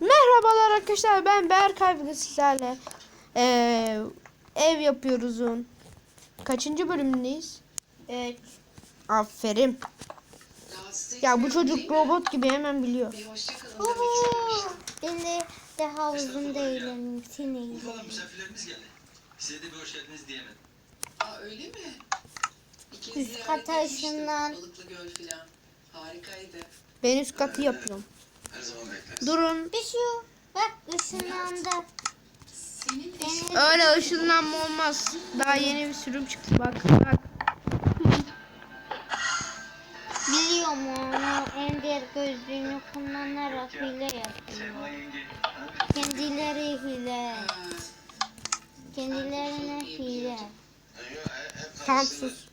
Merhabalar arkadaşlar ben Berkay bugün sizlerle eee, ev yapıyoruz'un kaçıncı bölümündeyiz? Evet. Aferin. Ya bu çocuk robot gibi hemen biliyor. Ben de daha uzun değilim. Sineyim. Falan misafirlerimiz geldi. Size de bir hoş geldiniz diyemedim. Aa öyle mi? İkiniz Üst ziyaret kata etmiştim. ışınlan. Balıklı göl filan. Harikaydı. Ben üst katı yapıyorum. Her zaman bekleriz. Durun. Bir şu. Bak ışınlandı. Öyle ışınlanma olmaz. Daha yeni bir sürüm çıktı bak. Bak. Biliyorum onu Ender gözlüğünü kullanarak hile yapıyor. Kendileri hile. Kendilerine hile. Tamam sus.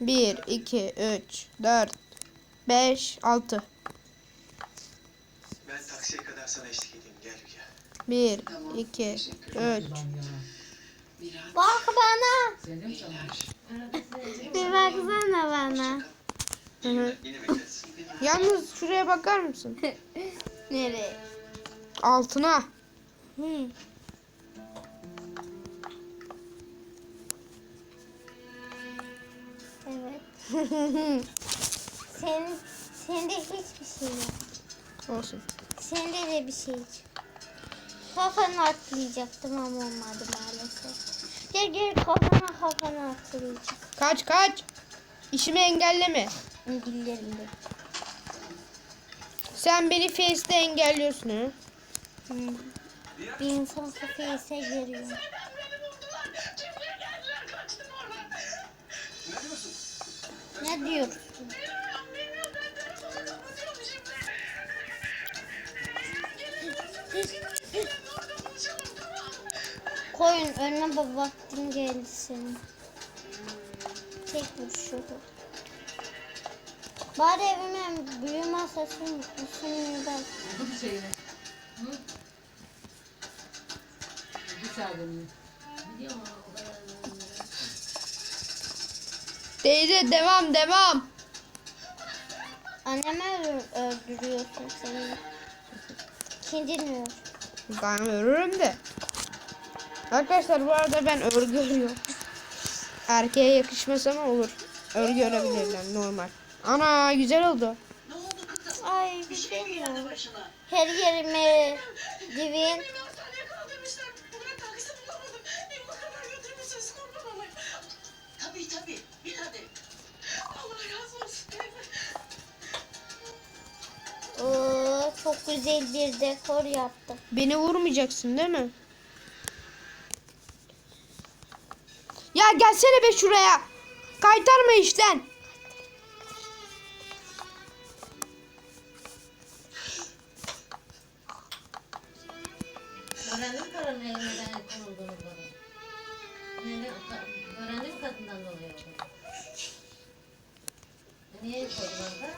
1, 2, 3, 4, 5, 6. Ben taksiye kadar sana eşlik edeyim. Gel gel. 1, 2, 3. Mirat. Bak bana. Beyler. Bir baksana bana. Hı hı. Yine bekleriz. Yalnız şuraya bakar mısın? Nereye? Altına. Hı. Evet. Senin, sende hiçbir şey yok. Olsun. Sende de bir şey yok. Kafana atlayacaktım ama olmadı maalesef. Gel gel kafana kafana atlayacak. Kaç kaç. İşimi engelleme. İngilizlerimde. Sen beni Face'de engelliyorsun ha. Hı. Bir insan ise giriyor. Ne diyorsun? Koyun önüne bak vaktin geldi senin. Tek vur şunu. Bari evime büyü masası üstünü ben. Bu şeyine. Hı? Bir saniye. Biliyor musun? Teyze devam devam. Anneme öldür- öldürüyorsun seni. Kendini öldür. Ben örürüm de. Arkadaşlar bu arada ben örgü örüyorum. Erkeğe yakışmaz ama olur. Örgü örebilirler normal. Ana güzel oldu. Ne oldu kızım? Ay Bir şey mi geldi bilmiyorum. başına? Her yerime divin. Beni hastaneye kaldırmışlar. Bırak taksi bulamadım. Evime kadar götürmüşsünüz kurban olayım. Tabii tabii. Bir hadi. Allah razı olsun teyze. Oo, çok güzel bir dekor yaptım. Beni vurmayacaksın değil mi? Ya gelsene be şuraya. Kaytarma işten. Öğrendin mi karının eline neden konulduğunu bana? Neden? Öğrendin mi kadından dolayı olduğunu? Niye koydular da?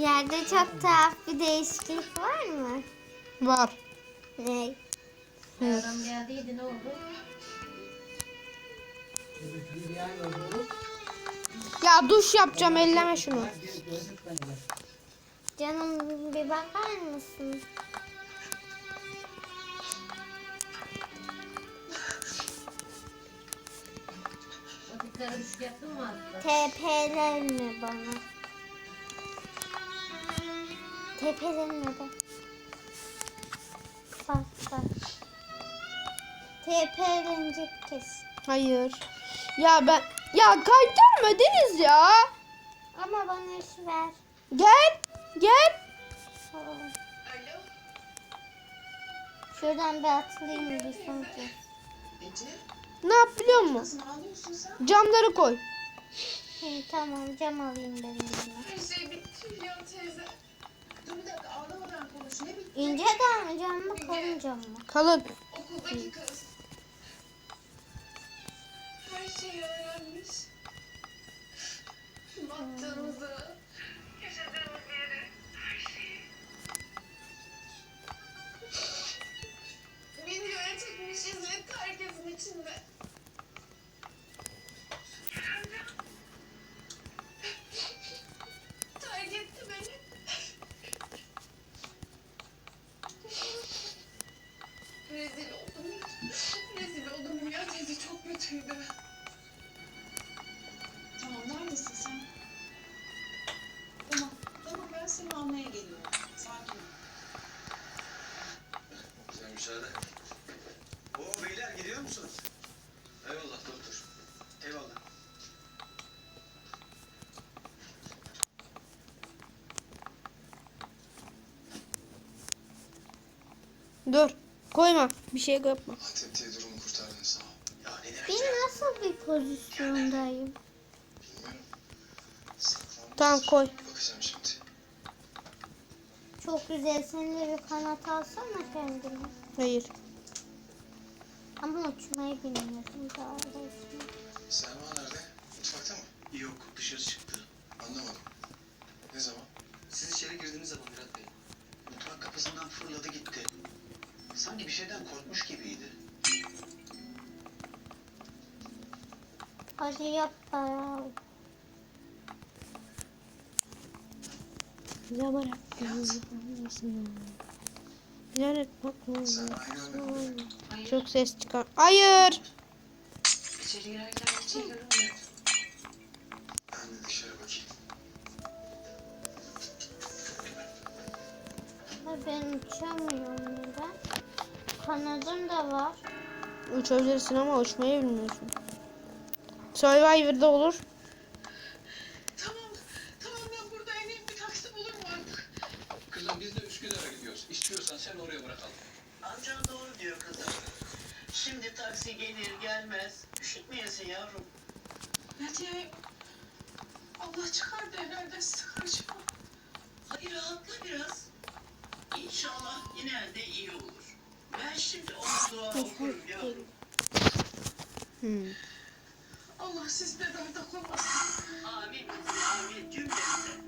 Yerde çok tuhaf bir değişiklik var mı? Var. Ne? Adam geldiydi ne oldu? Ya duş yapacağım elleme şunu. Canım bir bakar mısın? TP'lenme bana. TP'lenme bak. Bak bak. TP'lenecek kesin. Hayır. Ya ben ya kaytarma Deniz ya. Ama bana iş ver. Gel. Gel. Alo. Şuradan bir atlayayım bir. Ece. Ne yap biliyor musun? Camları koy. Hı, tamam cam alayım ben elime. Her şey bitti ya teyze. Dur bir dakika ağlamadan konuş. Ne bitti? İnce cam, cam mı kalın cam mı? Kalın. Okuldaki kız şeyi öğrenmiş. Baktığımızı, yaşadığımız yeri, her şeyi. Videoya çekmiş izletti herkesin içinde. Terk etti beni. Rezil oldum. Rezil oldum. Rüya teyze çok kötüydü. Dur. Koyma. Bir şey yapma. Antep'te durumu kurtardın sağ ol. Ya ne demek Ben ya? nasıl bir pozisyondayım? Bilmiyorum. Saklanmışsın. Tamam koy. Bakacağım şimdi. Çok güzel. Sen de bir kanat alsana kendine. Hayır. Ama uçmayı bilmiyorum daha resmen. Selma nerede? Mutfakta mı? Yok dışarı çıktı. Anlamadım. Ne zaman? Siz içeri girdiğiniz zaman Murat Bey. Mutfak kapısından fırladı gitti. Sanki bir şeyden korkmuş gibiydi. Hadi yap ya. Bize bırak. Hayır. Çok ses çıkar. Hayır. İçeri girerken hiç şey görünmüyor. Ben de dışarı bakayım. Ha, Ben uçamıyorum? Kanadım da var. Uçabilirsin ama uçmayı bilmiyorsun. Survivor'da olur. Tamam. Tamam ben burada ineyim bir taksi bulur mu artık? Kızım biz de Üsküdar'a gidiyoruz. İstiyorsan sen oraya bırakalım. Amcan doğru diyor kızım. Şimdi taksi gelir gelmez. Üşütmeyesin yavrum. Naciye Allah çıkardı herhalde sıkıcı. Hadi rahatla biraz. İnşallah yine de iyi olur. Ben şimdi ona dua okurum yavrum. Hmm. Allah sizi de darda koymasın. Amin amin cümlemize.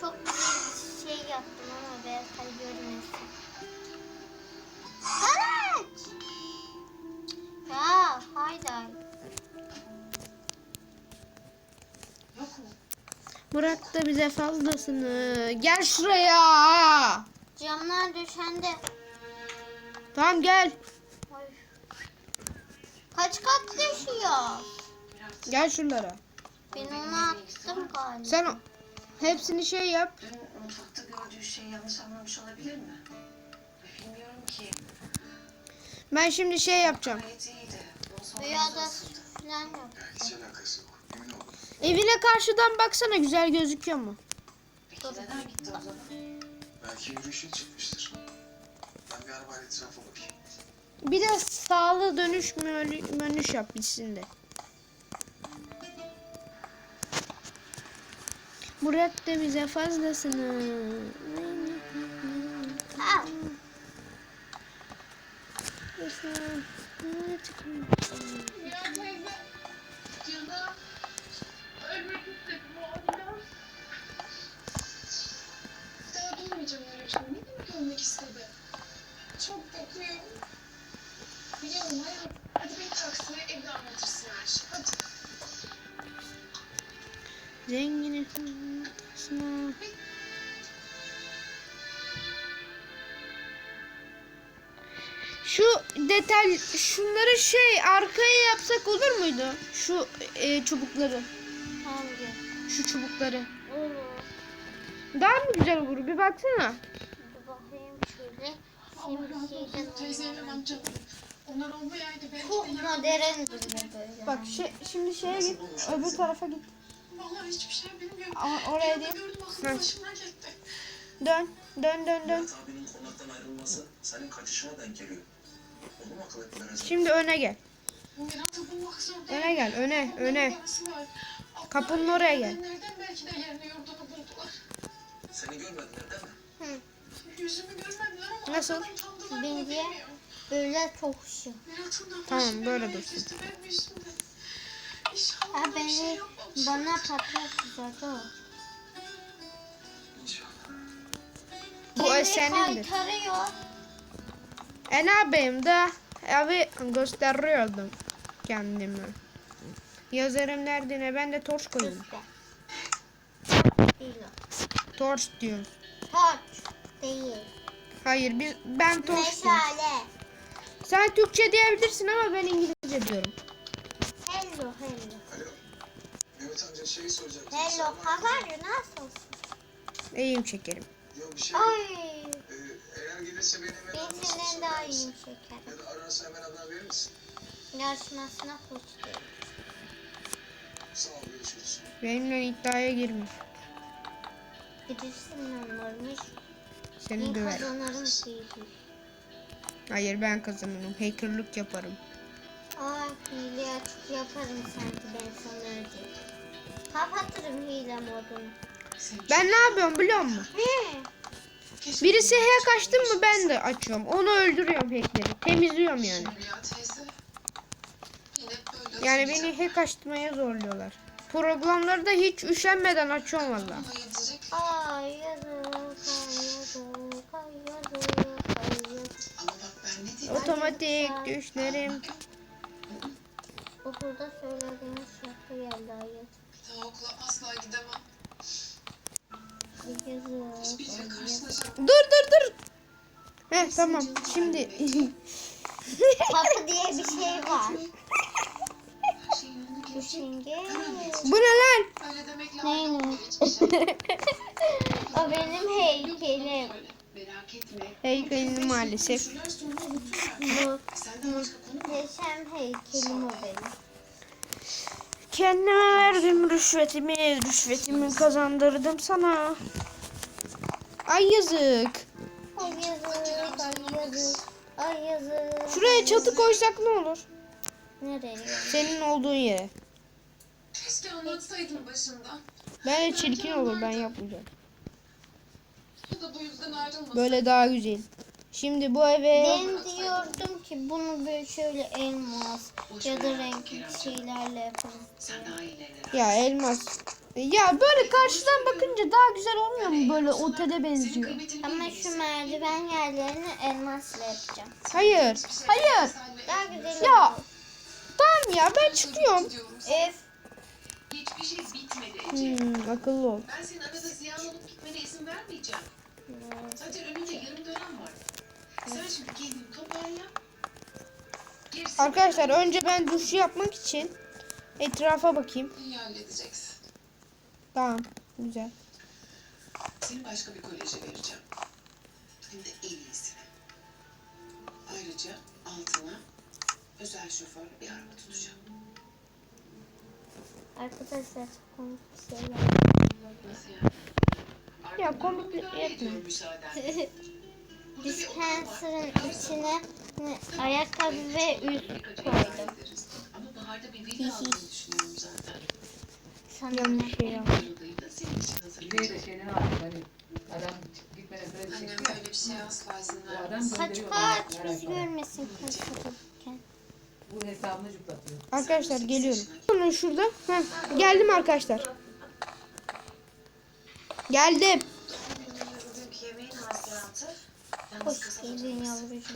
Çok güzel bir şey yaptım ama Berkay görmesin. Kaç! Ya haydi. Murat da bize fazlasını. Gel şuraya. Camlar düşende. Tamam gel. Kaç kat düşüyor? Gel şuralara. Ben onu attım galiba. Sen o- hepsini şey yap. Dün mutfakta gördüğü şeyi yanlış anlamış olabilir mi? Bilmiyorum ki. Ben şimdi şey yapacağım. Gayet iyiydi. Sonra Rüyada falan yok. Hiç alakası yok. Emin ol. Evine karşıdan baksana güzel gözüküyor mu? Peki neden gitti o zaman? Belki yürüyüşe çıkmıştır. Ben bir arabayla etrafa bakayım. Bir de sağlı dönüş menüş yap bitsin de. Murat da bize fazlasını. Detay şunları şey arkaya yapsak olur muydu? Şu e, çubukları. hangi? Şu çubukları. Olur. Daha mı güzel olur? Bir baksana. Bir bakayım şöyle. Allah razı Şeyden olsun teyzeyle oynayalım. amcam. Onlar olmayaydı belki Çok de yarın- modern duruyor böyle. Bak şey, şimdi şeye git. Öbür tarafa git. Vallahi hiçbir şey bilmiyorum. Aa, oraya değil. gördüm aklım Hı. başımdan gitti. Dön. Dön dön dön. Murat abinin konaktan ayrılması senin kaçışına denk geliyor. Şimdi öne gel. Öne gel. Öne. Öne. Kapının oraya gel. Nereden belki de yerini yurdunu buldular. Seni görmediler değil mi? Yüzümü görmediler ama Nasıl? Bence böyle çok da Tamam, böyle dursun. Ha şey beni bana patlat güzeldi o. İnşallah. Bu Beni senindir. kaytarıyor. E ne yapayım da abi gösteriyordum kendimi. Yazarım derdine ben de torç koyayım. Torç diyorum. Taç değil. Hayır biz ben torç diyorum. Meşale. Sen Türkçe diyebilirsin ama ben İngilizce diyorum. Hello hello. Alo. Mehmet amca şeyi soracaktım. Hello how are you? Nasılsın? İyiyim şekerim. Yok bir şey. Ay. Eğer gelirse beni hemen Ben ararsan senden daha söyler misin? iyiyim şeker. Ya da ararsa hemen haber verir misin? Yarışmasına koştum. Sağ ol görüşürüz. Benimle iddiaya girme. Birisinden varmış. Seni Ben döverim. kazanırım şeyi. Hayır ben kazanırım. Hackerlık yaparım. Aa hile açık yaparım sanki ben sana ödeyeyim. Kapatırım hile modunu. Ben ne yapıyorum biliyor musun? He. Birisi hack mı ben de açıyorum. Onu öldürüyorum hackleri. Temizliyorum yani. Yani beni hack açmaya zorluyorlar. Programları da hiç üşenmeden açıyorum valla. Otomatik düşlerim. Okulda söylediğiniz şarkı geldi ay yazık. Bir daha okula asla gidemem. Ay yazık, Hiçbir ay yere yazık. karşılaşamam. Dur dur dur. Heh tamam. Şimdi Kapı diye bir şey var. Girecek. Düşünce. bu ne lan? Neymiş? O benim heykelim. Heykelini maalesef. Bu muhteşem heykelim o benim. Kendime verdim rüşvetimi. Rüşvetimi kazandırdım sana. Ay yazık. Ay yazık, ay yazık, ay yazık. Şuraya çatı koysak ne olur? Nereye? Senin olduğun yere. Keşke anlatsaydım başında. Bence çirkin olur ben yapmayacağım. Bu da bu yüzden ayrılmasın. Böyle daha güzel. Şimdi bu eve Ben diyordum ki bunu böyle şöyle elmas ya da renkli şeylerle yaparız diye. ya elmas. Ya böyle karşıdan bakınca daha güzel olmuyor mu? Böyle otele benziyor. Ama şu merdiven yerlerini elmasla yapacağım. Hayır. Hayır. Daha güzel Ya. olur. Tamam ya ben çıkıyorum. Ev Hiçbir şey bitmedi Ece. Hmm, akıllı ol. Ben senin arada ziyan olup gitmene izin vermeyeceğim. Zaten önünde yarım dönem var. Arkadaşlar önce ben duş yapmak için etrafa bakayım. İyi halledeceksin. Tamam. Güzel. Seni başka bir koleje vereceğim. Hem de en iyisini. Ayrıca altına özel şoför bir araba tutacağım. arkadaşlar komik bir şey Nasıl yani? Ya komik Müdahale etme. Dispenser'ın içine ne, ayakkabı ve üst koydum. baharda bir şey hani adam öyle bir şey asla izin vermez. Kaç kaç bana, biz merak etme. görmesin kaçırken. Bu hesabını cüplatıyor. Arkadaşlar geliyorum. Bunun şurada. Heh, geldim arkadaşlar. Geldim. Yemeğin hasılatı. Hoş geldin yavrucuğum.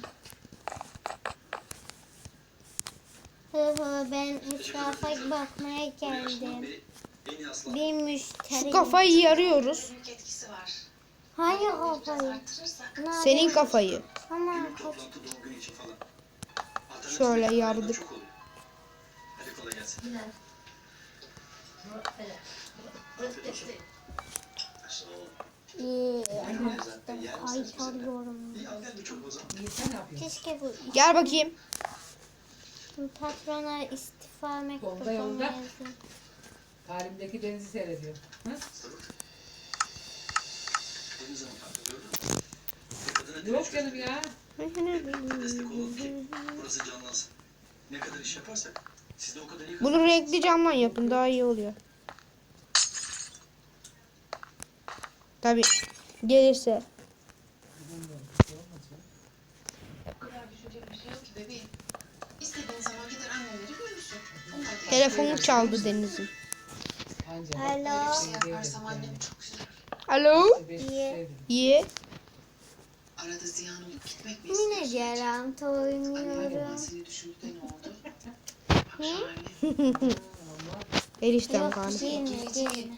Hı hı ben etrafa bakmaya geldim. Bir Şu müşteri. kafayı yarıyoruz. Büyük etkisi var. Hangi kafayı? Senin kafayı. Alternatif Şöyle yardık. Hadi kolay gelsin. Ee, yapıyorsun? Keşke bu Gel bakayım. patrona istifa mektubunu yolda. yazayım. Halimdeki denizi seyrediyor. Hı? Yok canım ya. destek olalım ki burası canlansın. Ne kadar iş yaparsak siz de o kadar iyi Bunu renkli camdan yapın daha iyi oluyor. Tabi gelirse. o kadar düşünecek bir şey yok ki bebeğim. İstediğin zaman gider annenleri görürsün. Onlar da Telefonu çaldı Deniz'in. Anca. Alo. Böyle bir şey yaparsam annem çok üzülür. Alo. Ye. Ye. Arada ziyan olup gitmek mi Yine istiyorsun? Anneannem oynuyorum. seni düşündü de ne oldu? Bak şahane. Eriştem Yok yine yine.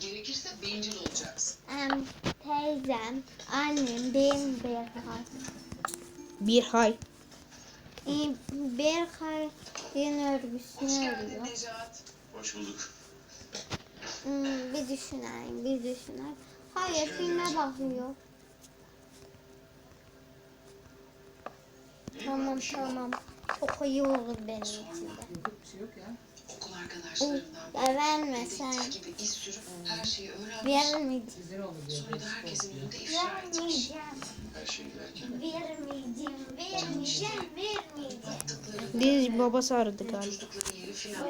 Gerekirse bencil olacaksın. Em, teyzem, annem, benim Berkay. Bir hay. Ee, Berkay yeni Hoş örgüsünü geldin örüyor. Necat. Hoş bulduk. Hmm, bir düşüneyim, bir düşüneyim. Hayır, filme bakıyor. Tamam, tamam. Çok iyi olur benim için de. Yok bir şey yok ya. Okula arkadaşlarından Ya verme dedektif sen. gibi iz sürüp her şeyi öğrenmiş. Vermeyeceğim. Sonra da herkesin önünde ifşa etmiş. Her şey giderken Vermeyeceğim. Vermeyeceğim. Vermeyeceğim. Biz babası aradı galiba. yeri filan.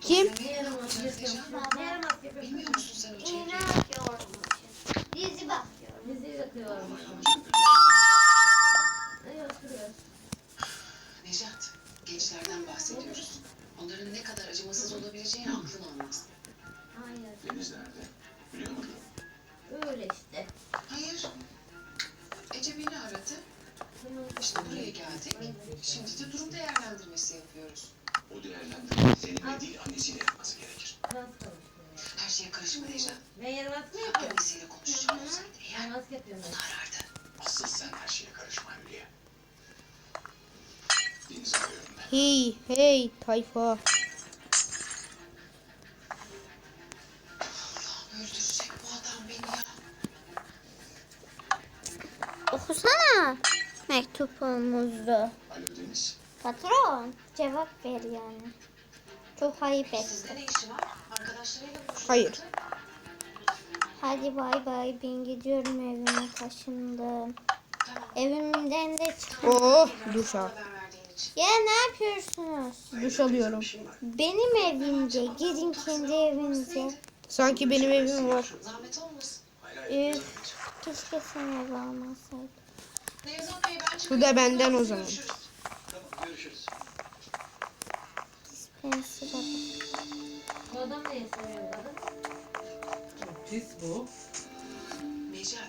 Kim? Bilmiyor musun sen o çevreyi? Dizi bakıyorum. Bizi gençlerden bahsediyoruz. Onların ne kadar acımasız olabileceğini aklın almaz. Hayır. Deniz nerede? Biliyor musun? Öyle işte. Hayır. Ece beni aradı. İşte buraya geldik. Şimdi de durum değerlendirmesi yapıyoruz. O değerlendirmeyi seninle değil annesiyle yapması gerekir. Her şeye karışma Nejat. Ben yaramaz mı yapıyorum? Annesiyle konuşacağım olsaydı eğer onu arardı. Asıl sen her şeye karışma Hülya. Hey hey tayfa. Allah'ım öldürecek bu adam beni ya. Okusana. Mektubumuzu. Patron cevap ver yani. Çok ayıp Sizde etti. ne işi var? Arkadaşlarıyla buluşuyor. Hayır. Hadi bay bay ben gidiyorum evime taşındım. Evimden de çık. Oh duş al. İçin. Ya ne yapıyorsunuz? Duş alıyorum. Benim evimde gidin kendi evinize. Sanki benim evim var. Üf, keşke sen ev almasaydın. Bu da benden o zaman. Görüşürüz. Tamam görüşürüz. Pensi bak. Bu adam neye soruyor kadın? Pis bu.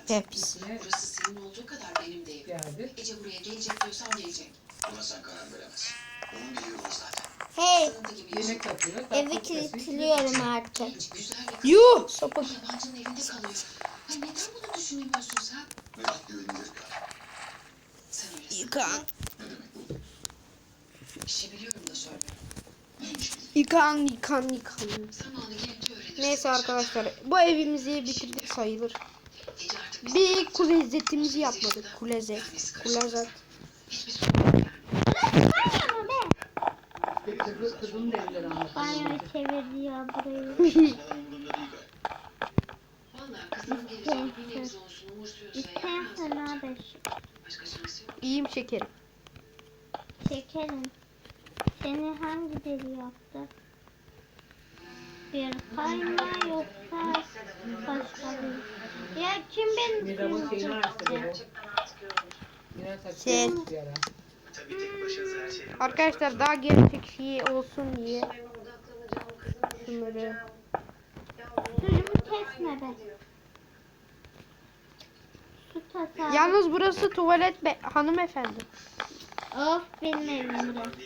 Hepsi. İçine Burası senin olduğu kadar benim de evim. geldi. Ece buraya gelecek diyorsan gelecek. Buna sen karar veremezsin. Onun bir yolu zaten. Hey. Yemek evi kilitliyorum artık. Bir. Yuh sapık. Yabancının evinde kalıyor. Ay neden bunu düşünemiyorsun sen? Murat güvenilir kal. Sen. İlkan. Ne demek bu? İşi biliyorum da söylüyorum. Neymiş? Yıkan yıkan yıkan. Zamanı gelince öğrenirsin. Neyse arkadaşlar bu evimizi bitirdik sayılır. Ece artık bizim Bir yanımızda. kulezetimizi yapmadık. Kulezet. Kulezet. Hiçbir sorun yok yani. Kızı, kızının da evleri anlatıyor. Banyo çevirdi ya burayı. Saçmalaman umurumda değil galiba. Valla kızının geleceği bir nebze olsun umursuyorsa İstersen yok. İyiyim şekerim. Şekerim. Seni hangi deli yaptı? Bir kayma yoksa başka bir. Ya kim beni. Miram Sen. Arkadaşlar daha gerçek şey olsun diye şunları Sözümü kesme be. Su. Yalnız burası tuvalet be hanımefendi. Of benim evim burası.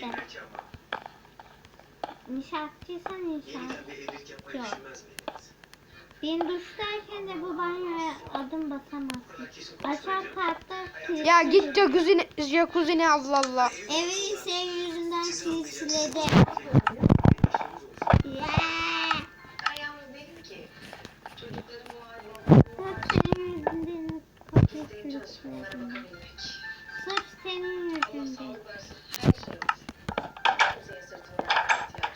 Evlilik yapmayı Yok. Düşünmez miydiniz? Ben duştayken de bu banyoya adım basamazsın. Katta kilit. Ya git jacuzzi jacuzzi Allah Allah. Evi senin yüzünden bu hali Sırf senin yüzünden kilitledim. bakabilmek. Sırf senin yüzünden.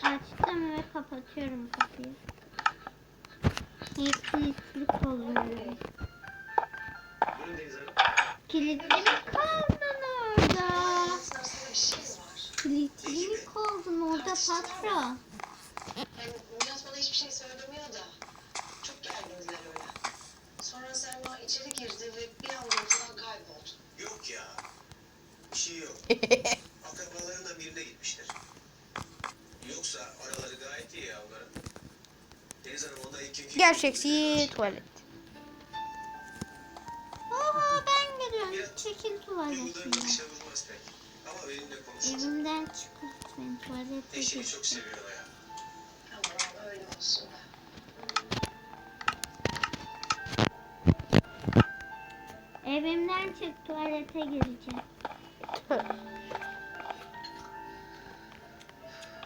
Açtım ve kapatıyorum kapıyı. Kilitli kalıyorum. Kilitli mi kaldın orada? Kilitli mi kaldın orada patron? Murat bana hiçbir şey söylemiyor da çok gergindiler öyle. Sonra Selma içeri girdi ve bir anda ortadan kayboldu. Yok ya. Bir şey yok. Akrabalarından birine gitmiştir. Yoksa araları gayet iyi ya onların. Gerçeksi tuvalet. Oha ben geliyorum. Çekil tuvaletine. Evimden çıkart beni tuvalete Eşini çok seviyor ya. Öyle olsun. Evimden çık tuvalete gireceğim.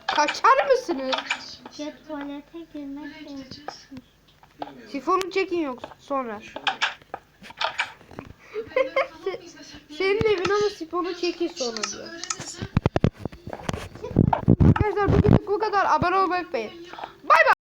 Kaçar mısınız? Ya tuvalete girmek de Sifonu çekin yok sonra. Senin evin ama sifonu çekin sonra diyor. Arkadaşlar bugünlük bu kadar. Abone olmayı unutmayın. Bay bay.